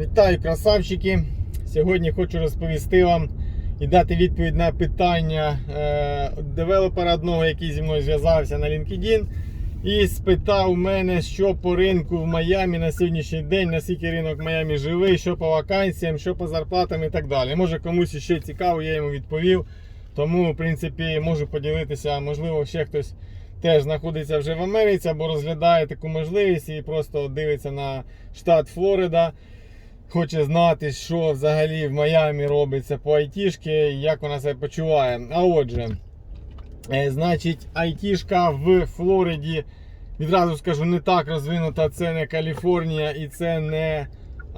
Вітаю, красавчики! Сьогодні хочу розповісти вам і дати відповідь на питання е, девелопера одного, який зі мною зв'язався на LinkedIn. І спитав мене, що по ринку в Майамі на сьогоднішній день, наскільки ринок в Майамі живий, що по вакансіям, що по зарплатам і так далі. Може комусь ще цікаво, я йому відповів. Тому, в принципі, можу поділитися, можливо, ще хтось теж знаходиться вже в Америці або розглядає таку можливість і просто дивиться на штат Флорида. Хоче знати, що взагалі в Майамі робиться по айтішки, як вона себе почуває. А отже, е, значить, айтішка в Флориді, відразу скажу, не так розвинута. Це не Каліфорнія і це не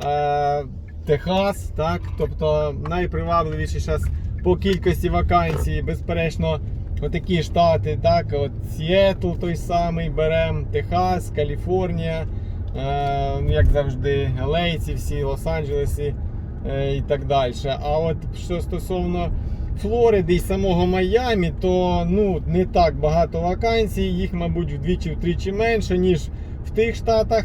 е, Техас. так? Тобто найпривабливіші зараз по кількості вакансій, безперечно, отакі штати, так, от Сіетл той самий берем, Техас, Каліфорнія. Е, ну, як завжди, Лейці, всі, Лос-Анджелесі е, і так далі. А от що стосовно Флориди і самого Майамі, то ну, не так багато вакансій, їх, мабуть, вдвічі-втричі менше, ніж в тих штатах.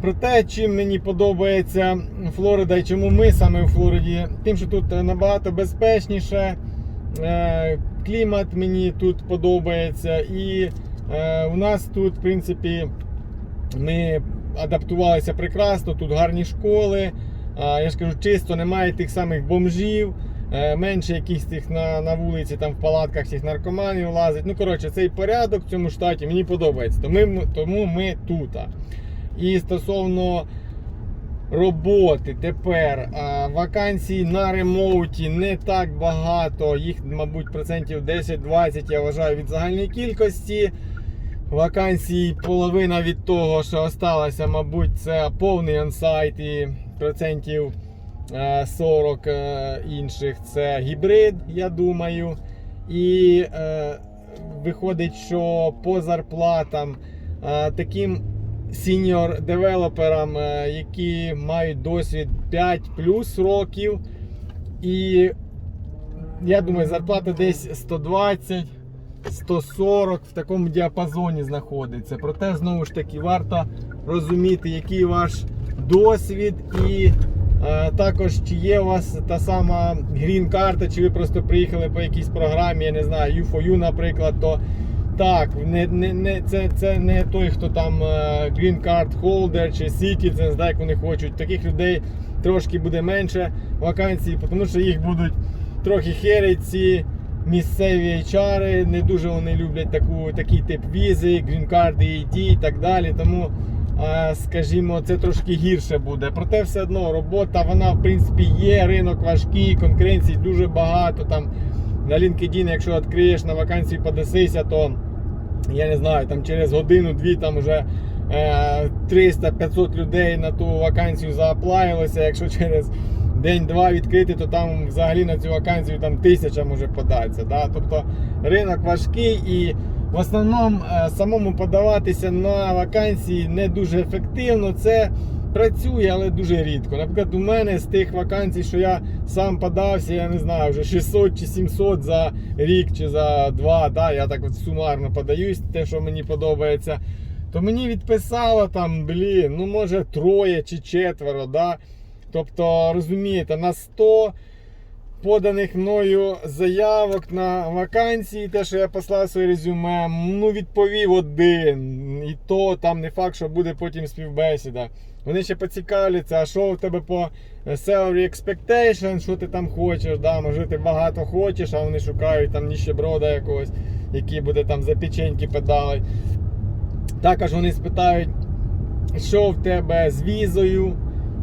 Проте, чим мені подобається Флорида і чому ми саме у Флориді, тим, що тут набагато безпечніше, е, клімат мені тут подобається, і у нас тут, в принципі, ми адаптувалися прекрасно, тут гарні школи. Я ж кажу, чисто немає тих самих бомжів, е, менше якихось тих на на вулиці, там в палатках цих наркоманів лазить. Ну, коротше, цей порядок в цьому штаті мені подобається. Тому тому ми тут. І стосовно роботи тепер вакансій на ремоуті не так багато. Їх, мабуть, процентів 10-20, я вважаю, від загальної кількості. Вакансій половина від того, що осталося, мабуть, це повний онсайт і процентів е, 40 е, інших це гібрид, я думаю. І е, виходить, що по зарплатам е, таким сіньор девелоперам, е, які мають досвід 5 плюс років. І я думаю, зарплата десь 120. 140 в такому діапазоні знаходиться. Проте, знову ж таки, варто розуміти, який ваш досвід, і е, також чи є у вас та сама грін-карта, чи ви просто приїхали по якійсь програмі, я не знаю, U4U, наприклад, то так, не, не, не, це, це не той, хто там Green Card Holder чи Citizens, да, як вони хочуть. Таких людей трошки буде менше вакансій, тому що їх будуть трохи херить місцеві HR, не дуже вони люблять таку, такий тип візи, грін-карди, ED і так далі. Тому, е, скажімо, це трошки гірше буде. Проте все одно робота, вона в принципі є, ринок важкий, конкуренції дуже багато. Там На LinkedIn, якщо відкриєш на вакансію подасися, то я не знаю, там через годину-дві там вже е, 300-500 людей на ту вакансію зааплаїлося. Якщо через день-два відкрити, то там взагалі на цю вакансію там тисяча може податися. Да? Тобто ринок важкий і в основному е, самому подаватися на вакансії не дуже ефективно. Це працює, але дуже рідко. Наприклад, у мене з тих вакансій, що я сам подався, я не знаю, вже 600 чи 700 за рік чи за два. Да? Я так от сумарно подаюсь, те, що мені подобається. То мені відписало там, блін, ну може троє чи четверо. Да? Тобто, розумієте, на 100 поданих мною заявок на вакансії, те, що я послав своє резюме, ну відповів один. І то там не факт, що буде потім співбесіда. Вони ще поцікавляться, а що у тебе по salary expectation, що ти там хочеш, да? може ти багато хочеш, а вони шукають там ніщеброда якогось, який буде там за печеньки педалить. Також вони спитають, що в тебе з візою.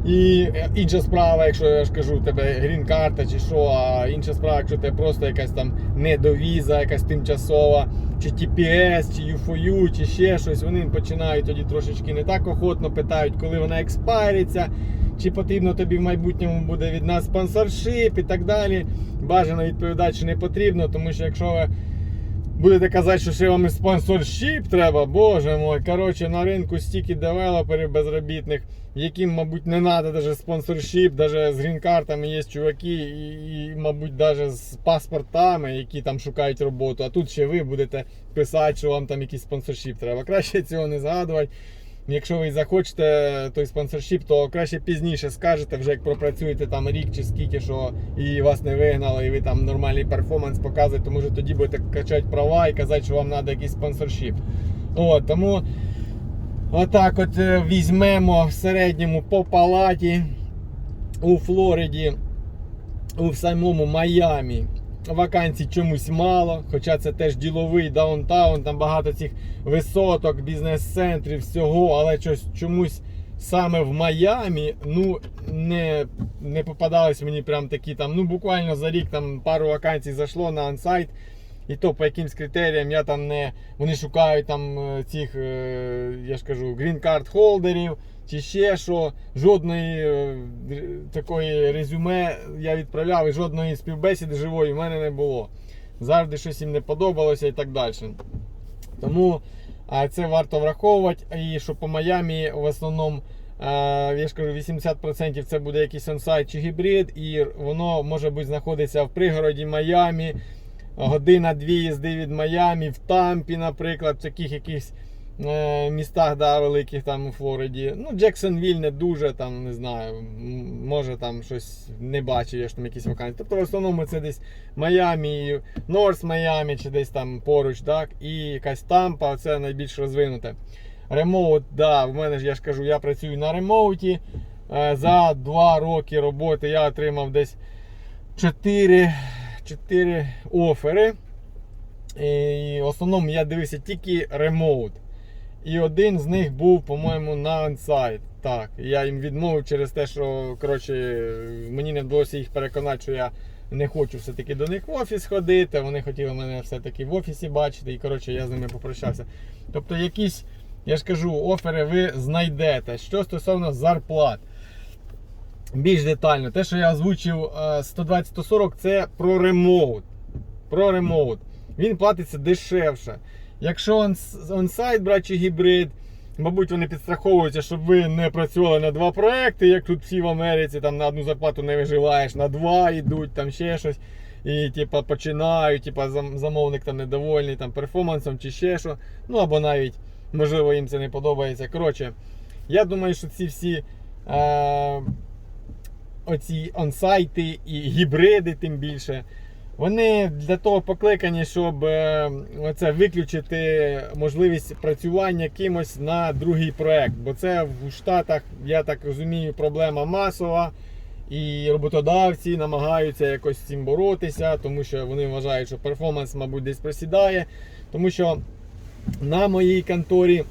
І інша справа, якщо я ж кажу, у тебе грін-карта чи що, а інша справа, якщо тебе просто якась там недовіза, якась тимчасова, чи TPS, чи U4U, чи ще щось, вони починають тоді трошечки не так охотно питають, коли вона експайриться, чи потрібно тобі в майбутньому буде від нас спонсоршип і так далі. Бажано відповідати, що не потрібно, тому що якщо ви будете казати, що ще вам і спонсоршип треба, боже мой. Коротше, на ринку стільки девелоперів безробітних, яким, мабуть, не треба навіть спонсоршип, навіть з грін-картами є чуваки, і, і, мабуть, навіть з паспортами, які там шукають роботу. А тут ще ви будете писати, що вам там якийсь спонсоршип треба. Краще цього не згадувати. Якщо ви захочете той спонсоршіп, то краще пізніше скажете, вже як пропрацюєте там рік чи скільки, що і вас не вигнали, і ви там нормальний перформанс показуєте, тому що тоді будете качати права і казати, що вам треба якийсь спонсоршіп. От, тому отак от е, візьмемо в середньому по палаті у Флориді, у самому Майамі. Вакансій чомусь мало, хоча це теж діловий даунтаун, там багато цих висоток, бізнес-центрів, всього, але щось чомусь саме в Майамі ну, не, не попадались мені прям такі там. Ну, буквально за рік там пару вакансій зайшло на ансайт. І то по якимсь критеріям я там не. Вони шукають там е, цих, е, я ж кажу, грін-карт холдерів чи ще що. Жодної е, такої резюме я відправляв і жодної співбесіди живої в мене не було. Завжди щось їм не подобалося і так далі. Тому це варто враховувати. І що по Майамі в основному. Я ж кажу, 80% це буде якийсь онсайт чи гібрид, і воно може бути знаходиться в пригороді Майамі, година-дві їзди від Майамі, в Тампі, наприклад, в таких якихось містах да, великих там у Флориді. Ну, Джексонвіль не дуже, там, не знаю, може там щось не бачив, я ж там якісь вакансії. Тобто в основному це десь Майамі, Норс Майамі, чи десь там поруч, так, і якась Тампа, це найбільш розвинуте. Ремоут, да, в мене ж я ж кажу, я працюю на ремоуті. Е, За 2 роки роботи я отримав десь 4, 4 офери. І в основному я дивився тільки ремоут. І один з них був, по-моєму, на ансайт. Так, я їм відмовив через те, що коротше, мені не вдалося їх переконати, що я не хочу все-таки до них в офіс ходити. Вони хотіли мене все-таки в офісі бачити, і коротше, я з ними попрощався. Тобто, якісь, я ж кажу, офери ви знайдете. Що стосовно зарплат. Більш детально, те, що я озвучив е, 120-140, це про ремоут. Про ремоут. Він платиться дешевше. Якщо онс- онсайт брати чи гібрид, мабуть, вони підстраховуються, щоб ви не працювали на два проекти, як тут всі в Америці, там на одну зарплату не виживаєш, на два йдуть, там ще щось. І типа починають, типа замовник там недовольний там, перформансом чи ще що. Ну або навіть, можливо, їм це не подобається. Коротше, я думаю, що ці всі е, оці онсайти і гібриди, тим більше. Вони для того покликані, щоб е, оце виключити можливість працювання кимось на другий проект. Бо це в Штатах, я так розумію, проблема масова. І роботодавці намагаються якось з цим боротися, тому що вони вважають, що перформанс, мабуть, десь просідає. Тому що на моїй конторі,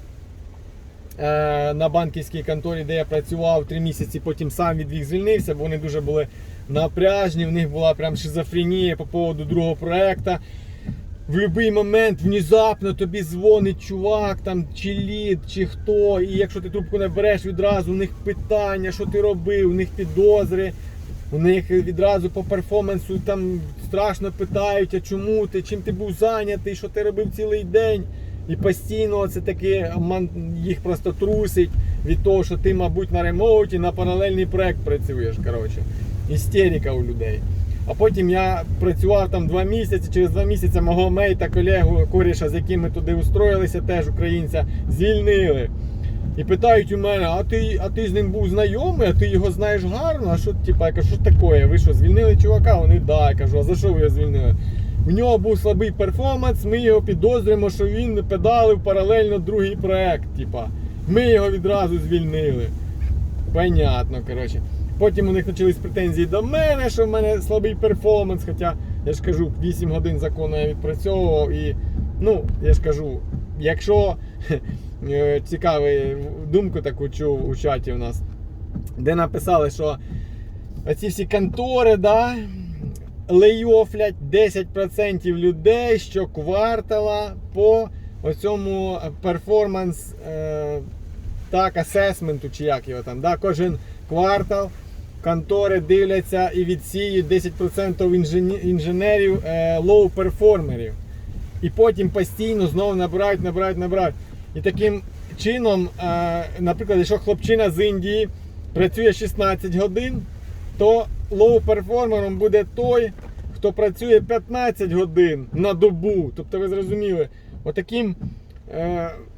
е, на банківській конторі, де я працював три місяці, потім сам від них звільнився, бо вони дуже були напряжні, в них була прям шизофренія по поводу другого проекту. В будь-який момент внезапно тобі дзвонить чувак, там, чи лід, чи хто. І якщо ти трубку не береш, відразу у них питання, що ти робив, у них підозри. У них відразу по перформансу там страшно питають, а чому ти, чим ти був зайнятий, що ти робив цілий день. І постійно це таке їх просто трусить від того, що ти, мабуть, на ремоуті на паралельний проект працюєш. Коротше. Істерика у людей. А потім я працював там два місяці. Через два місяці мого мейта, колегу, коріша, з яким ми туди устроїлися, теж українця, звільнили. І питають у мене, а ти, а ти з ним був знайомий, а ти його знаєш гарно? А що типа, я кажу, що таке? Ви що, звільнили чувака? Вони да, я кажу, а за що ви його звільнили? У нього був слабий перформанс, ми його підозрюємо, що він педалив паралельно другий проект. Типа, ми його відразу звільнили. Понятно, коротше. Потім у них почались претензії до мене, що в мене слабий перформанс. Хоча я ж кажу, 8 годин закону я відпрацьовував і ну, я ж кажу, якщо е, цікавий думку таку чув у чаті у нас, де написали, що оці всі контори, да, лейофлять 10% людей щоквартала по оцьому перформанс е, так, асесменту, чи як його там, да, кожен квартал контори дивляться і відсіють 10% інженерів е, лоу-перформерів. І потім постійно знову набирають, набирають, набирають. І таким чином, е, наприклад, якщо хлопчина з Індії працює 16 годин, то лоу-перформером буде той, хто працює 15 годин на добу. Тобто ви зрозуміли, отаким е,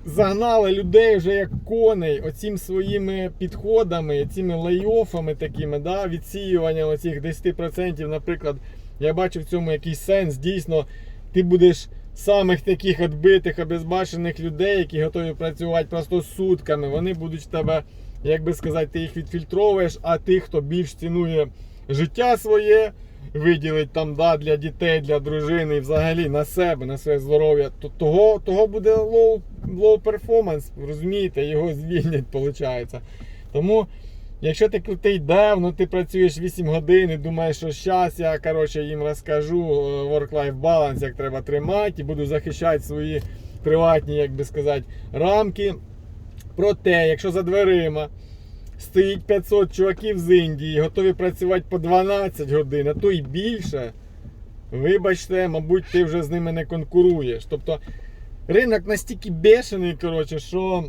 загнали людей вже як коней оцим своїми підходами, цими лейофами такими, да, відсіюванням оцих 10%, наприклад, я бачу в цьому якийсь сенс. Дійсно, ти будеш самих таких відбитих, обезбашених людей, які готові працювати просто сутками. Вони будуть в тебе, як би сказати, ти їх відфільтровуєш, а тих, хто більш цінує життя своє, виділить там да, для дітей, для дружини і взагалі на себе, на своє здоров'я, то того, того буде performance, розумієте, його звільнять, виходить. Тому. Якщо ти крутий дев, ну ти працюєш 8 годин і думаєш, що зараз я коротше, їм розкажу е, work-life balance, як треба тримати, і буду захищати свої приватні, як би сказати, рамки. Проте, якщо за дверима стоїть 500 чуваків з Індії, готові працювати по 12 годин, а то й більше, вибачте, мабуть, ти вже з ними не конкуруєш. Тобто ринок настільки бешений, коротше, що.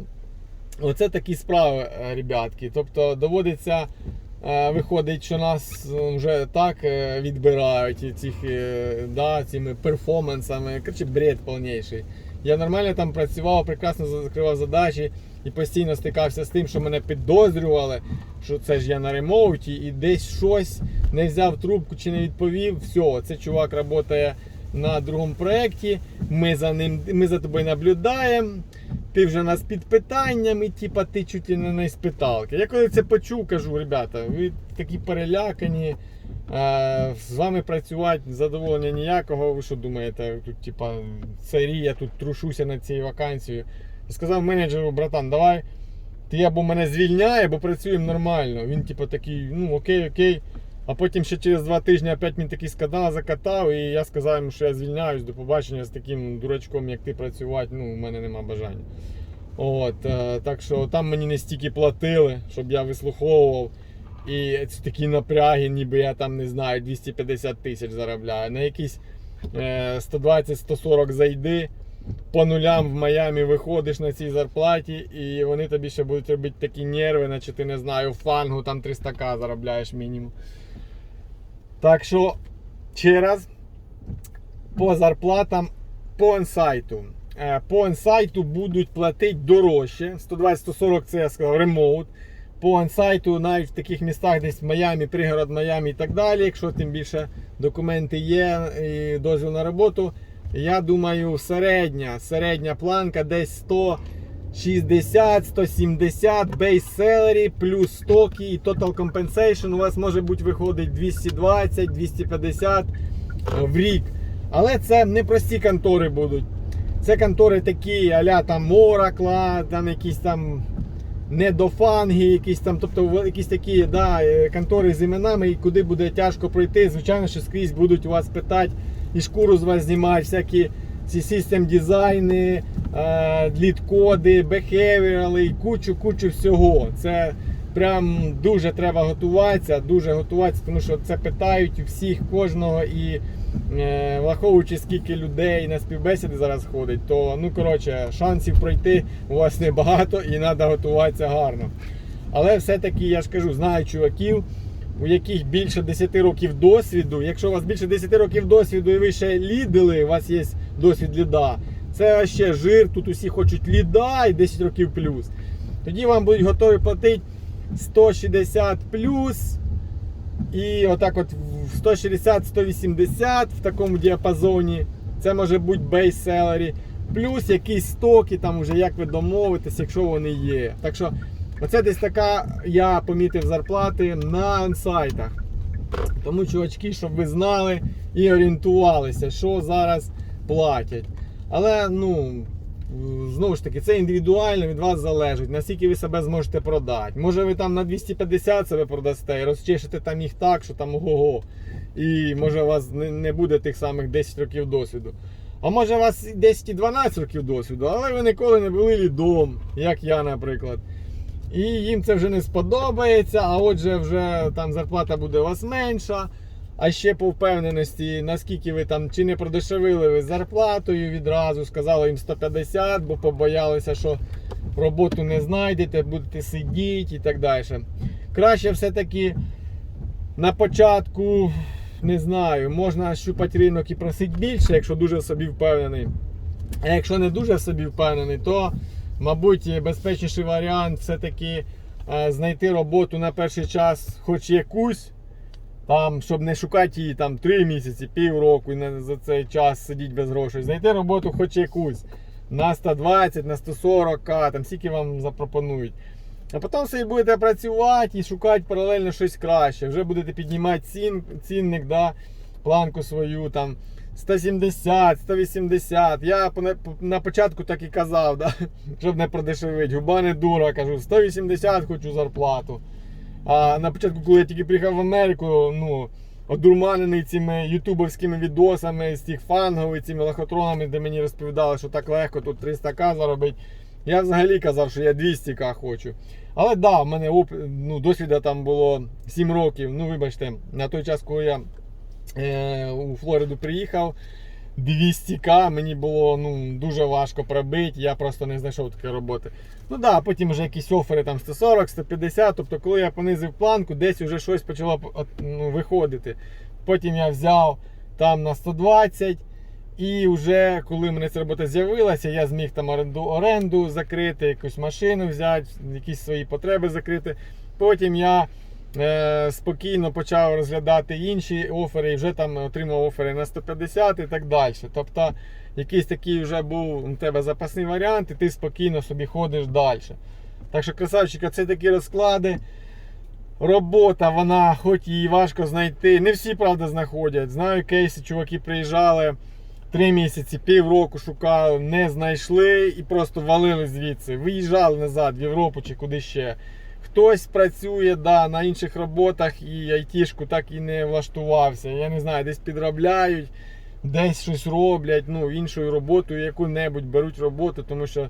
Оце такі справи, е, ребятки. Тобто доводиться, е, виходить, що нас е, вже так відбирають цих, да, цими перформансами. Коротше, бред повніший. Я нормально там працював, прекрасно закривав задачі і постійно стикався з тим, що мене підозрювали, що це ж я на ремоуті, і десь щось не взяв трубку чи не відповів. Все, це чувак працює на другому проєкті. Ми за ним, ми за тобою наблюдаємо ти вже нас під питаннями, типа ти чуть не на іспиталки. Я коли це почув, кажу, ребята, ви такі перелякані, а, з вами працювати задоволення ніякого. Ви що думаєте, тут типа царі, я тут трушуся над цією вакансією. І сказав менеджеру, братан, давай. Ти або мене звільняє, або працюємо нормально. Він, типу, такий, ну окей, окей. А потім ще через два тижні опять мені такий скандал закатав, і я сказав йому, що я звільняюсь до побачення з таким дурачком, як ти працювати. Ну, у мене нема бажання. От, е, так що там мені не стільки платили, щоб я вислуховував. І це такі напряги, ніби я там не знаю, 250 тисяч заробляю. На якісь е, 120-140 зайди. По нулям в Майамі виходиш на цій зарплаті, і вони тобі ще будуть робити такі нерви, наче ти не знаю, фангу там 300к заробляєш мінімум. Так що, ще раз, по зарплатам по онсайту. Е, По онсайту будуть платити дорожче. 120-140 це я сказав ремоут. По онсайту навіть в таких містах, десь в Майамі, пригород Майамі і так далі. Якщо тим більше документи є і дозвіл на роботу. Я думаю, середня, середня планка десь 160, 170 base salary плюс стоки і total compensation у вас може бути виходить 220, 250 в рік. Але це не прості контори будуть. Це контори такі, аля там Oracle, там якісь там недофанги, якісь там, тобто якісь такі да, е, контори з іменами, і куди буде тяжко пройти. Звичайно, що скрізь будуть у вас питати і шкуру з вас знімають, всякі ці систем дизайни, лід-коди, бехевіали і кучу-кучу всього. Це прям дуже треба готуватися, дуже готуватися, тому що це питають всіх кожного і е, враховуючи скільки людей на співбесіди зараз ходить, то ну коротше шансів пройти у вас небагато і треба готуватися гарно. Але все-таки я ж кажу, знаю чуваків, у яких більше 10 років досвіду. Якщо у вас більше 10 років досвіду і ви ще лідили, у вас є досвід ліда, це ще жир, тут усі хочуть ліда і 10 років плюс. Тоді вам будуть готові платити 160 плюс. І отак от 160-180 в такому діапазоні. Це може бути salary. Плюс якісь стоки, там вже як ви домовитесь, якщо вони є. Так що оце десь така, я помітив зарплати на онсайтах. Тому, чувачки, щоб ви знали і орієнтувалися, що зараз платять. Але, ну, знову ж таки, це індивідуально від вас залежить, наскільки ви себе зможете продати. Може ви там на 250 себе продасте і розчешете там їх так, що там ого-го. І може у вас не буде тих самих 10 років досвіду. А може у вас 10 і 12 років досвіду, але ви ніколи не були лідом, як я, наприклад. І їм це вже не сподобається, а отже, вже там зарплата буде у вас менша. А ще по впевненості, наскільки ви там чи не продешевили ви зарплатою відразу, сказали їм 150, бо побоялися, що роботу не знайдете, будете сидіти і так далі. Краще все-таки на початку, не знаю, можна щупати ринок і просити більше, якщо дуже собі впевнений. А якщо не дуже собі впевнений, то, мабуть, безпечніший варіант все-таки е, знайти роботу на перший час, хоч якусь, там, щоб не шукати її там 3 місяці, півроку і за цей час сидіти без грошей. Знайти роботу хоч якусь на 120, на 140, к, там скільки вам запропонують. А потім собі будете працювати і шукати паралельно щось краще. Вже будете піднімати цін, цінник, да, планку свою там 170, 180. Я на початку так і казав, да, щоб не продешевити. Губа не дура, кажу, 180 хочу зарплату. А на початку, коли я тільки приїхав в Америку, ну, одурманений цими ютубовськими відосами з тих фангов цими лохотронами, де мені розповідали, що так легко тут 300к заробити. Я взагалі казав, що я 200к хочу. Але да, в мене ну, досвіду там було 7 років. Ну, вибачте, на той час, коли я у Флориду приїхав, 200к мені було ну, дуже важко пробити, я просто не знайшов такої роботи. Ну да, потім вже якісь офери там 140, 150. Тобто, коли я понизив планку, десь вже щось почало ну, виходити. Потім я взяв там на 120. І вже коли мене ця робота з'явилася, я зміг там оренду, оренду закрити, якусь машину взяти, якісь свої потреби закрити. Потім я е, спокійно почав розглядати інші офери і вже там отримав офери на 150 і так далі. Тобто якийсь такий вже був у тебе запасний варіант, і ти спокійно собі ходиш далі. Так що, красавчика, це такі розклади. Робота, вона, хоч її важко знайти. Не всі, правда, знаходять. Знаю кейси, чуваки приїжджали три місяці, півроку шукали, не знайшли і просто валили звідси. Виїжджали назад в Європу чи куди ще. Хтось працює да, на інших роботах і айтішку так і не влаштувався. Я не знаю, десь підробляють, десь щось роблять, ну, іншою роботою, яку-небудь беруть роботу, тому що,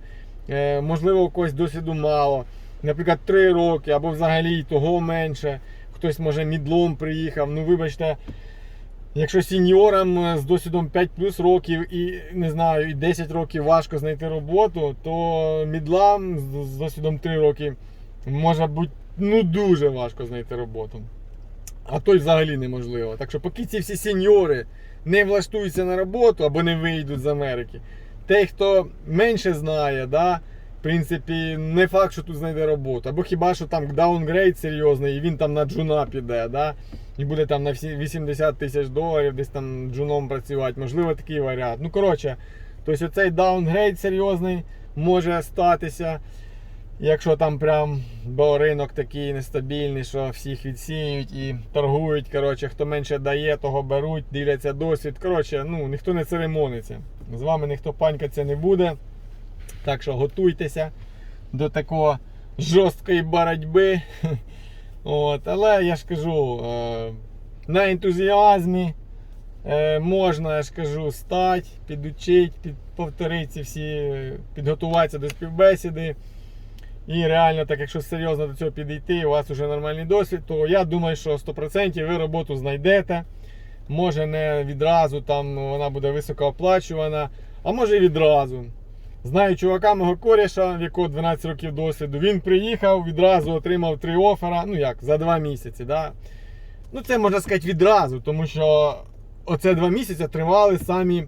е, можливо, у когось досвіду мало. Наприклад, 3 роки або взагалі того менше. Хтось може мідлом приїхав. Ну, вибачте, якщо сіньорам е, з досвідом 5 плюс років і не знаю, і 10 років важко знайти роботу, то мідлам з- з досвідом 3 роки може бути ну, дуже важко знайти роботу. А то й взагалі неможливо. Так що поки ці всі сеньори не влаштуються на роботу або не вийдуть з Америки, той, хто менше знає, да, в принципі, не факт, що тут знайде роботу. Або хіба що там даунгрейд серйозний, і він там на джуна піде, да, і буде там на 80 тисяч доларів десь там джуном працювати. Можливо, такий варіант. Ну, коротше, тобто оцей даунгрейд серйозний може статися. Якщо там прям бо ринок такий нестабільний, що всіх відсіють і торгують. Коротше, хто менше дає, того беруть, дивляться досвід. Коротше, ну ніхто не церемониться. З вами ніхто панькатися не буде. Так що готуйтеся до такого жорсткої боротьби. От, але я ж кажу, е, на ентузіазмі е, можна, я ж кажу, стати, підучити, під, повторити всі, підготуватися до співбесіди. І реально, так якщо серйозно до цього підійти, у вас вже нормальний досвід, то я думаю, що 100% ви роботу знайдете. Може не відразу там вона буде високооплачувана, а може і відразу. Знаю чувака мого коріша, в якого 12 років досвіду. Він приїхав, відразу отримав три офера, ну як, за два місяці. Да? Ну це можна сказати відразу, тому що оце два місяці тривали самі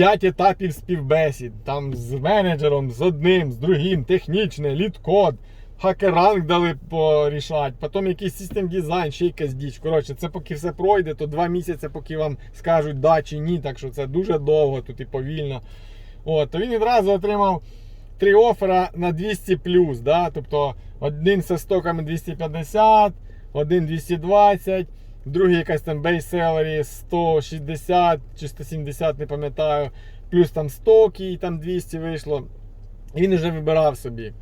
5 етапів співбесід. Там з менеджером, з одним, з другим, технічне, лід-код, хакеранг дали порішати, потім якийсь систем дизайн, ще якась діч. Коротше, це поки все пройде, то два місяці, поки вам скажуть да чи ні. Так що це дуже довго тут і повільно. От, то він відразу отримав три офера на 200 плюс. Да? Тобто один зі стоками 250, один 220, другий якась там base salary 160 чи 170, не пам'ятаю, плюс там стоки, і там 200 вийшло. І він вже вибирав собі.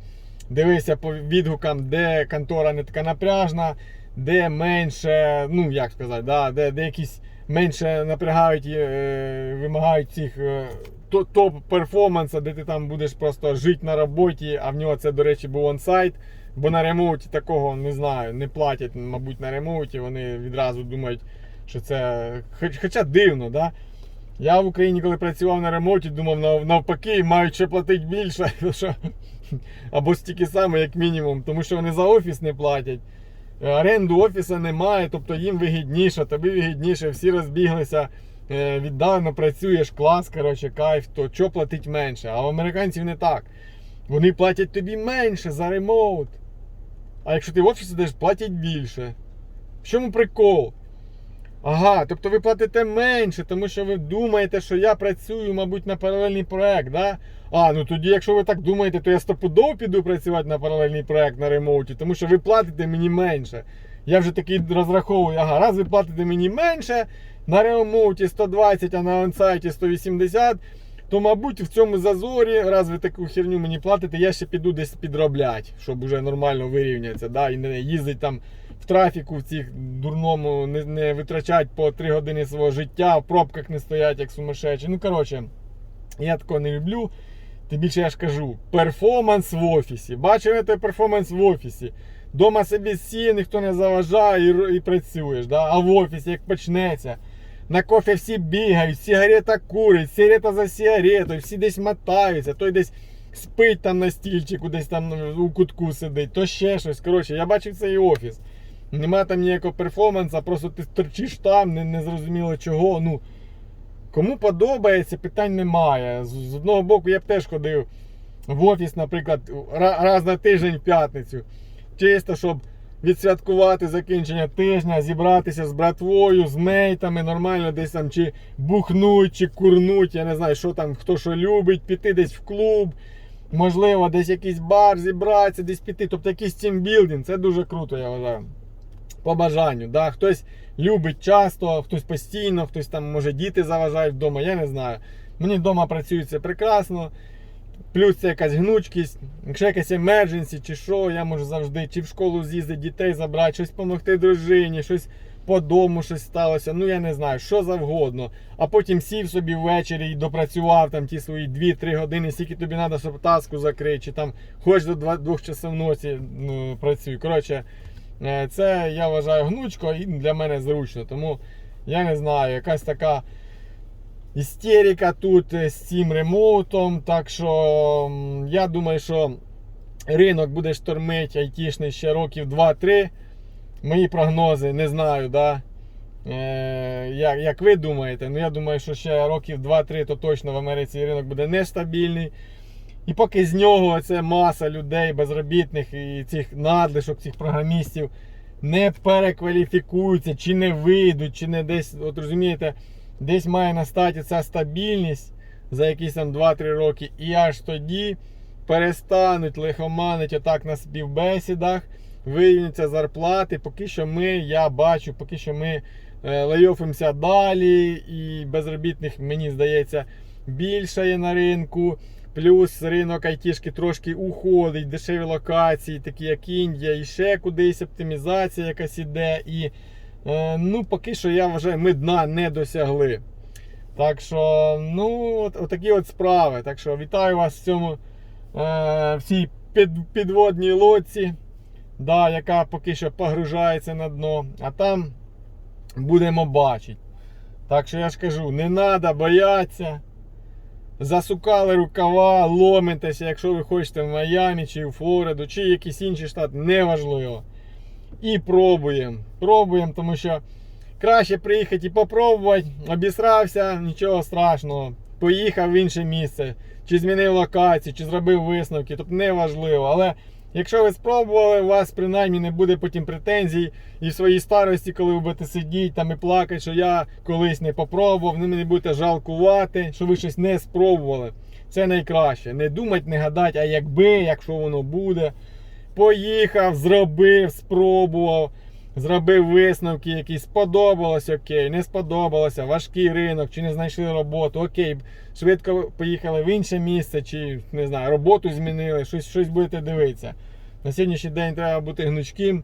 Дивився по відгукам, де контора не така напряжна, де менше, ну як сказати, да, де, де якісь менше напрягають і е, вимагають цих е, топ-перформанса, де ти там будеш просто жити на роботі, а в нього це, до речі, був онсайт. Бо на ремоуті такого не знаю, не платять, мабуть, на ремоуті. Вони відразу думають, що це. Хоч, хоча дивно, да? Я в Україні, коли працював на ремоуті, думав навпаки, мають ще платити більше. Або стільки саме, як мінімум, тому що вони за офіс не платять. Оренду офіса немає, тобто їм вигідніше, тобі вигідніше, всі розбіглися е, віддалено працюєш, клас, коротше, кайф, то що платить менше? А у американців не так. Вони платять тобі менше за ремоут. А якщо ти в офісі сидиш, платять більше. В чому прикол? Ага, тобто ви платите менше, тому що ви думаєте, що я працюю, мабуть, на паралельний проект, да? А, ну тоді, якщо ви так думаєте, то я стопудово піду працювати на паралельний проект на ремоуті, тому що ви платите мені менше. Я вже такий розраховую, ага, раз ви платите мені менше, на ремоуті 120, а на онсайті 180, то, мабуть, в цьому зазорі, раз ви таку херню мені платите, я ще піду десь підробляти, щоб вже нормально вирівнятися, да? і не їздить там в трафіку в цих дурному, не, не витрачать по 3 години свого життя, в пробках не стоять як сумасшедші. Ну, коротше, я такого не люблю. Тим більше я ж кажу, перформанс в офісі. Бачимо той перформанс в офісі. Дома собі сі, ніхто не заважає і, і працюєш. Да? А в офісі як почнеться. На кофе всі бігають, сигарета курить, сигарета за сигаретою, всі десь мотаються, той десь спить там на стільчику, десь там у кутку сидить, то ще щось. Коротше, я бачив цей офіс. Нема там ніякого перформансу, просто ти торчиш там, не, не зрозуміло чого. Ну, Кому подобається, питань немає. З, з одного боку, я б теж ходив в офіс, наприклад, раз на тиждень в п'ятницю. Чисто, щоб відсвяткувати закінчення тижня, зібратися з братвою, з мейтами, нормально десь там чи бухнуть, чи курнуть, я не знаю, що там, хто що любить, піти десь в клуб. Можливо, десь якийсь бар зібратися, десь піти. Тобто якийсь тімбілдинг, це дуже круто, я вважаю. По бажанню. Да? Хтось любить часто, хтось постійно, хтось там, може, діти заважають вдома, я не знаю. Мені вдома працюється прекрасно. Плюс це якась гнучкість, якщо якась емердженсі чи що, я можу завжди чи в школу з'їздити, дітей забрати, щось допомогти дружині, щось по дому щось сталося. Ну я не знаю, що завгодно. А потім сів собі ввечері і допрацював там ті свої 2-3 години, скільки тобі треба, щоб таску закрити, чи там хоч до 2 часов ночі ну, працюй. Коротше, е, це я вважаю гнучко і для мене зручно. Тому я не знаю, якась така істерика тут е, з цим ремоутом. Так що я думаю, що ринок буде штормити айтішний ще років 2-3. Мої прогнози не знаю, да? е, як, як ви думаєте. Ну я думаю, що ще років 2-3 то точно в Америці ринок буде нестабільний. І поки з нього це маса людей безробітних і цих надлишок, цих програмістів не перекваліфікуються, чи не вийдуть, чи не десь, от розумієте, десь має настати ця стабільність за якісь там 2-3 роки, і аж тоді перестануть лихоманити отак на співбесідах, вирівняться зарплати. Поки що ми, я бачу, поки що ми е, лайофимося далі, і безробітних, мені здається, більше є на ринку. Плюс ринок айтішки трошки уходить, дешеві локації, такі як Індія, і ще кудись оптимізація якась іде. І ну, поки що я вважаю, ми дна не досягли. Так що, ну, от, отакі от справи. Так що вітаю вас в цьому е, в цій під, підводній лодці, да, яка поки що погружається на дно. А там будемо бачити. Так що я ж кажу, не треба боятися. Засукали рукава, ломитеся, якщо ви хочете в Майамі чи в Флориду, чи якийсь інший штат, неважливо. І пробуємо. Пробуємо, тому що краще приїхати і попробувати, обісрався, нічого страшного. Поїхав в інше місце, чи змінив локацію, чи зробив висновки, тобто неважливо. Але якщо ви спробували, у вас принаймні не буде потім претензій і в своїй старості, коли ви будете сидіти там і плакати, що я колись не попробував, не будете жалкувати, що ви щось не спробували. Це найкраще. Не думати, не гадати, а якби, якщо воно буде. Поїхав, зробив, спробував, зробив висновки, які сподобалось, окей, не сподобалося, важкий ринок, чи не знайшли роботу, окей, швидко поїхали в інше місце, чи не знаю, роботу змінили, щось, щось будете дивитися. На сьогоднішній день треба бути гнучким,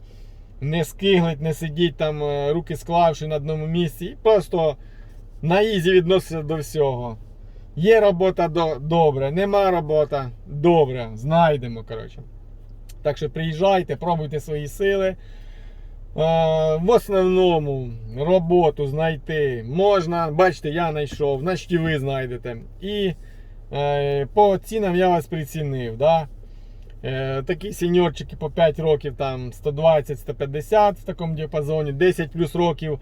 не скиглить, не сидіть там, е, руки склавши на одному місці, і просто на ізі відноситися до всього. Є робота добре, нема робота добре, знайдемо. коротше. Так що приїжджайте, пробуйте свої сили. Е, В основному роботу знайти можна. Бачите, я знайшов, значить ви знайдете. І е, по цінам я вас прицінив. Да? Е, такі сеньорчики по 5 років, там 120-150 в такому діапазоні, 10 плюс років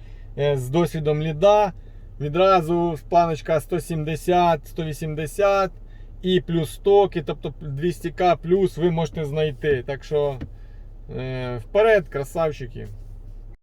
з досвідом ліда. відразу планочка 170, 180 і плюс стоки, тобто 200к плюс ви можете знайти. Так що е, вперед, красавчики.